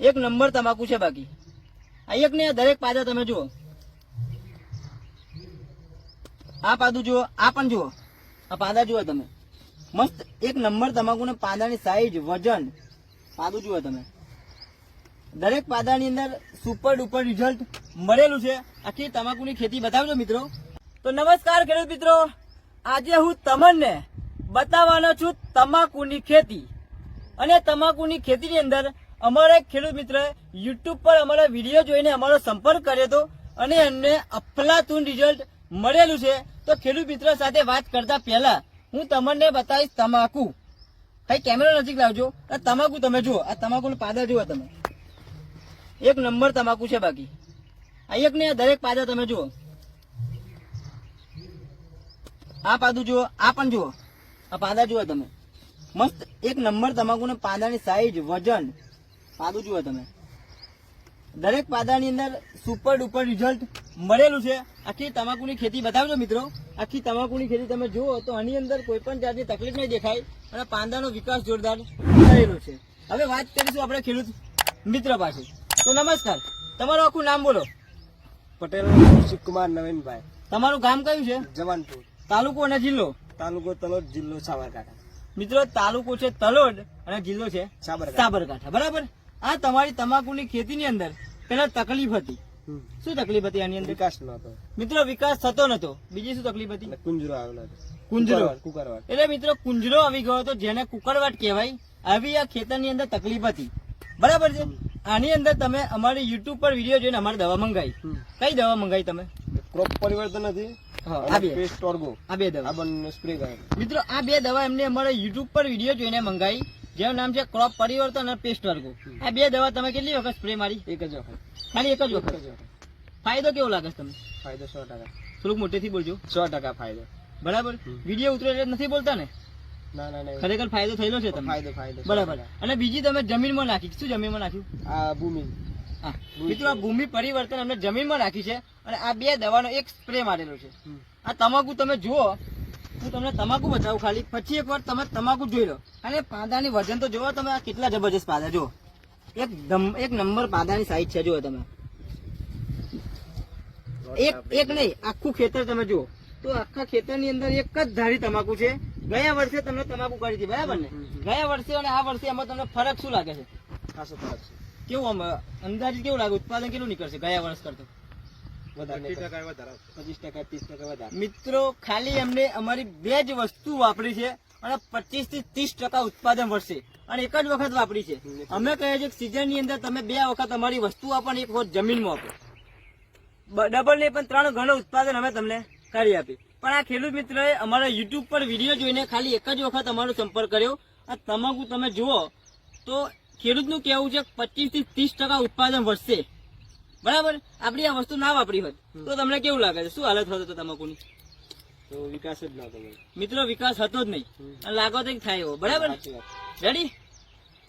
એક નંબર તમાકુ છે બાકી. આ એક ને દરેક પાદા તમે જુઓ. આ પાદું જુઓ, આ પણ જુઓ. આ પાદા જુઓ તમે. મસ્ત એક નંબર તમાકુ ને પાદાની સાઈઝ વજન. પાદું જુઓ તમે. દરેક પાદાની અંદર સુપર ડુપર રિઝલ્ટ મળેલું છે. આખી તમાકુની ખેતી બતાવજો મિત્રો. તો નમસ્કાર ખેડૂત મિત્રો. આજે હું તમને બતાવવાનો છું તમાકુની ખેતી. અને તમાકુની ખેતીની અંદર અમારા ખેડૂત મિત્ર યુટ્યુબ પર અમારા વીડિયો જોઈને અમારો સંપર્ક કર્યો હતો અને એમને અફલાતુન રિઝલ્ટ મળેલું છે. તો ખેડૂત મિત્ર સાથે વાત કરતા પહેલા હું તમને બતાવીશ તમાકુ. ભાઈ કેમેરા નજીક લાવજો. તમાકુ તમે જુઓ. આ તમાકુનું પાદર જુઓ તમે. એક નંબર તમાકુ છે બાકી. આ એક ને દરેક પાદા તમે જુઓ. આ પાદું જુઓ, આ પણ જુઓ. આ પાદા જુઓ તમે. મસ્ત એક નંબર તમાકુ ને પાદાની સાઈઝ વજન પાદું જુઓ તમે દરેક પાદાની અંદર સુપર ડુપર રિઝલ્ટ મળેલું છે. આખી તમાકુની ખેતી બતાવજો મિત્રો. આખી તમાકુની ખેતી તમે જુઓ તો આની અંદર કોઈ પણ જાતની તકલીફ નહીં દેખાય અને પાંદાનો વિકાસ જોરદાર થયેલો છે. હવે વાત કરીશું આપણે ખેડૂત મિત્ર પાસે. તો નમસ્કાર. તમારું આખું નામ બોલો. પટેલ કુમાર નવીનભાઈ. તમારું ગામ કયું છે? જવાનપુર. તાલુકો અને જિલ્લો? તાલુકો તલોદ જિલ્લો સાબરકાંઠા. મિત્રો તાલુકો છે તલોદ અને જિલ્લો છે સાબરકાંઠા. બરાબર? આ તમારી તમાકુની ખેતીની અંદર પેલા તકલીફ હતી. શું તકલીફ હતી આની અંદર? વિકાસ નતો. મિત્રો વિકાસ થતો નતો. બીજી શું તકલીફ હતી? કુંજરો આવેલો કુંજરો. કુકરવાડ એટલે મિત્રો કુંજરો આવી ગયો હતો જેને કુકરવાટ કહેવાય. આવી આ ખેતરની અંદર તકલીફ હતી. બરાબર છે? આની અંદર તમે અમારી યુટ્યુબ પર વીડિયો જોઈને અમારી દવા મંગાવી. કઈ દવા મંગાવી તમે? ક્રોપ પરિવર્તન હતી. મિત્રો આ બે દવા એમને અમારા યુટ્યુબ પર વીડિયો જોઈને મંગાવી. જેનું નામ છે ક્રોપ પરિવર્તન અને પેસ્ટ વર્ગો. આ બે દવા તમે કેટલી વખત સ્પ્રે મારી? એક જ વખત. ખાલી એક જ વખત? ફાયદો કેવો લાગે તમને? ફાયદો સો ટકા. થોડુંક મોટેથી બોલજો. સો ટકા ફાયદો. બરાબર? વીડિયો ઉતરે એટલે નથી બોલતા ને? ખરેખર ફાયદો થયેલો છે તમને? ફાયદો ફાયદો બરાબર. અને બીજી તમે જમીનમાં નાખી. શું જમીનમાં નાખ્યું? આ ભૂમિ. મિત્રો આ ભૂમિ પરિવર્તન અમને જમીનમાં નાખી છે અને આ બે દવાનો એક સ્પ્રે મારેલો છે. આ તમાકુ તમે જુઓ હું તમને તમાકુ બતાવું ખાલી. પછી એક વાર તમે તમાકુ જોઈ લો. અને પાંદાની વજન તો જોવો તમે આ કેટલા જબરજસ્ત પાંદા જો એક એક નંબર પાંદાની સાઈઝ છે જુઓ તમે. એક એક નહીં આખું ખેતર તમે જુઓ. તો આખા ખેતરની અંદર એક જ ધારી તમાકુ છે. ગયા વર્ષે તમને તમાકુ કરી હતી બરાબર ને. ગયા વર્ષે અને આ વર્ષે એમાં તમને ફરક શું લાગે છે? ખાસો ફરક છે. કેવું અંદાજિત કેવું લાગે? ઉત્પાદન કેટલું નીકળશે ગયા વર્ષ કરતો? પચીસ ટકા ત્રીસ ટકા વધારે મિત્રો ખાલી એમને અમારી બે જ વસ્તુ વાપરી છે અને પચીસથી ત્રીસ ટકા ઉત્પાદન વધશે. અને એક જ વખત વાપરી છે. અમે કહીએ છીએ સિઝનની અંદર તમે બે વખત અમારી વસ્તુ આપો અને એક વખત જમીનમાં આપો. ડબલ નહીં પણ ત્રણ ગણો ઉત્પાદન અમે તમને કરી આપી પણ આ ખેડૂત મિત્રએ અમારા યુટ્યુબ પર વીડિયો જોઈને ખાલી એક જ વખત અમારો સંપર્ક કર્યો. આ તમાકુ તમે જુઓ તો ખેડૂતનું કહેવું છે પચીસથી ત્રીસ ટકા ઉત્પાદન વધશે. બરાબર? આપણી આ વસ્તુ ના વાપરી હોત તો તમને કેવું લાગે છે? શું હાલત હોત તો તમાકુની? તો વિકાસ જ નહોતો મિત્રો વિકાસ હતો જ નહીં. અને લાગો તો થાય એવો. બરાબર? રેડી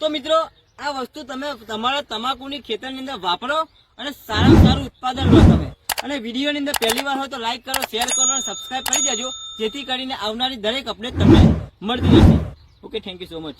તો મિત્રો આ વસ્તુ તમે તમારા તમાકુની ખેતરની અંદર વાપરો અને સારામાં સારું ઉત્પાદન લો તમે. અને વિડીયોની અંદર પહેલી વાર હોય તો લાઈક કરો શેર કરો અને સબસ્ક્રાઈબ કરી દેજો જેથી કરીને આવનારી દરેક અપડેટ તમને મળતી રહેશે. Okay thank you so much